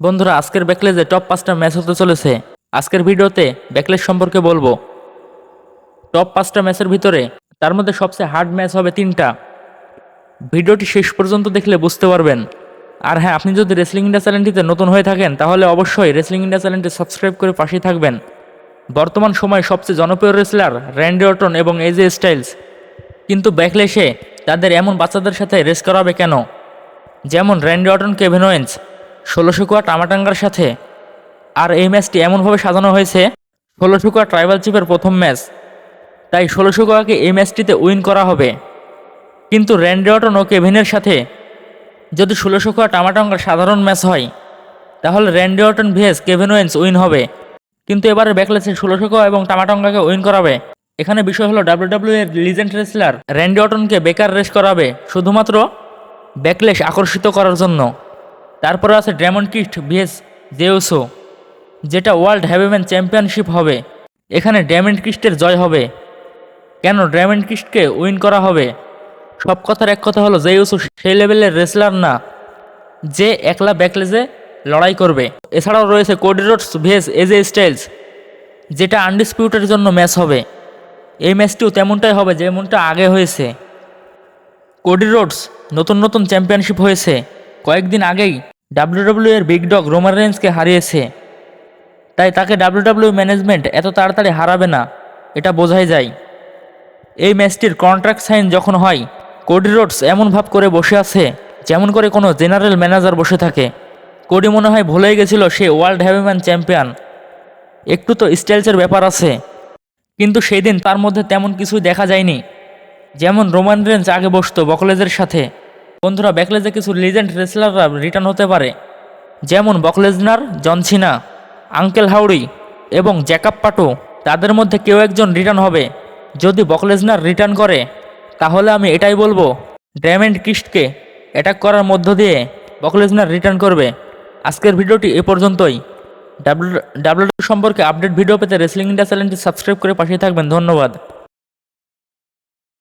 বন্ধুরা, আজকের ব্যাকলেজে টপ পাঁচটা ম্যাচ হতে চলেছে। আজকের ভিডিওতে ব্যাকলেজ সম্পর্কে বলব। টপ পাঁচটা ম্যাচের ভিতরে তার মধ্যে সবচেয়ে হার্ড ম্যাচ হবে তিনটা। ভিডিওটি শেষ পর্যন্ত দেখলে বুঝতে পারবেন। আর হ্যাঁ আপনি যদি রেসলিং ইন্ডিয়া চ্যানেলটিতে নতুন হয়ে থাকেন, তাহলে অবশ্যই রেসলিং ইন্ডিয়া চ্যানেলটি সাবস্ক্রাইব করে পাশেই থাকবেন। বর্তমান সময়ে সবচেয়ে জনপ্রিয় রেসলার র্যান্ডি অটন এবং এজে স্টাইলস কিন্তু ব্যাকলেশে তাদের এমন বাচ্চাদের সাথে রেস করাবে কেন? যেমন র্যান্ডি অটন কেভিন ষোলোশো কোয়া টামাটাঙ্গার সাথে। আর এই ম্যাচটি এমনভাবে সাজানো হয়েছে, ষোলোশো কোয়া ট্রাইবাল চিফের প্রথম ম্যাচ। তাই ষোলোশো কোয়াকে এই ম্যাচটিতে উইন করা হবে। কিন্তু র্যান্ডি অটন ও কেভিনের সাথে যদি ষোলোশো কোয়া টামাটাঙ্গার সাধারণ ম্যাচ হয়, তাহলে Randy Orton VS Kevin Owens win হবে। কিন্তু এবারে ব্যাকলেসে ষোলোশো কোয়া এবং টামাটঙ্গাকে উইন করাবে। এখানে বিষয় হলো ডাব্লিউডাব্লিউ এর লিজেন্ড রেসলার র্যান্ডি অটনকে বেকার রেস করাবে, শুধুমাত্র ব্যাকলেশ আকর্ষিত করার জন্য। তারপরে আছে ড্রামন্ড কিস্ট ভিএস জেউসো যেটা ওয়ার্ল্ড হ্যাভিম্যান চ্যাম্পিয়নশিপ হবে। এখানে ড্রামন্ড কিস্টের জয় হবে। কেন ড্রামন্ড কিস্টকে উইন করা হবে? সব কথার এক কথা হলো জেউসো সেই লেভেলের রেসলার না, যে একলা ব্যাকলেজে লড়াই করবে। এছাড়াও রয়েছে Cody Rhodes VS AJ Styles যেটা আনডিসপিউটের জন্য ম্যাচ হবে। এই ম্যাচটিও তেমনটাই হবে যেমনটা আগে হয়েছে। কোডি রোডস নতুন নতুন চ্যাম্পিয়নশিপ হয়েছে। কয়েকদিন আগেই ডাব্লিউডাব্লিউ এর বিগ ডগ রোমান রেঞ্জকে হারিয়েছে। তাই তাকে ডাব্লিউডাব্লিউ ম্যানেজমেন্ট এত তাড়াতাড়ি হারাবে না, এটা বোঝাই যায়। এই ম্যাচটির কন্ট্রাক্ট সাইন যখন হয় কোডি রোডস এমন ভাব করে বসে আছে, যেমন করে কোনো জেনারেল ম্যানেজার বসে থাকে। কোডি মনে হয় ভুলেই গেছিল সে ওয়ার্ল্ড হ্যাভিম্যান চ্যাম্পিয়ন একটু তো স্টাইলসের ব্যাপার আছে। কিন্তু সেই দিন তার মধ্যে তেমন কিছুই দেখা যায়নি। যেমন রোমান রেঞ্জ আগে বসতো বকলেজের সাথে। বন্ধুরা ব্যাকলেজে কিছু লিজেন্ড রেসলাররা রিটার্ন হতে পারে। যেমন বকলেজনার জনসিনা আঙ্কেল হাউড়ি এবং জ্যাকাপ পাটো তাদের মধ্যে কেউ একজন রিটার্ন হবে। যদি বকলেজনার রিটার্ন করে, তাহলে আমি এটাই বলব ড্যামেন্ড কিস্টকে অ্যাটাক করার মধ্য দিয়ে বকলেজনার রিটার্ন করবে। আজকের ভিডিওটি এ পর্যন্তই। ডাব্লিউ ডাব্লিউ সম্পর্কে আপডেট ভিডিও পেতে রেসলিং ইন্ডিয়া চ্যানেলটি সাবস্ক্রাইব করে পাশে থাকবেন। ধন্যবাদ।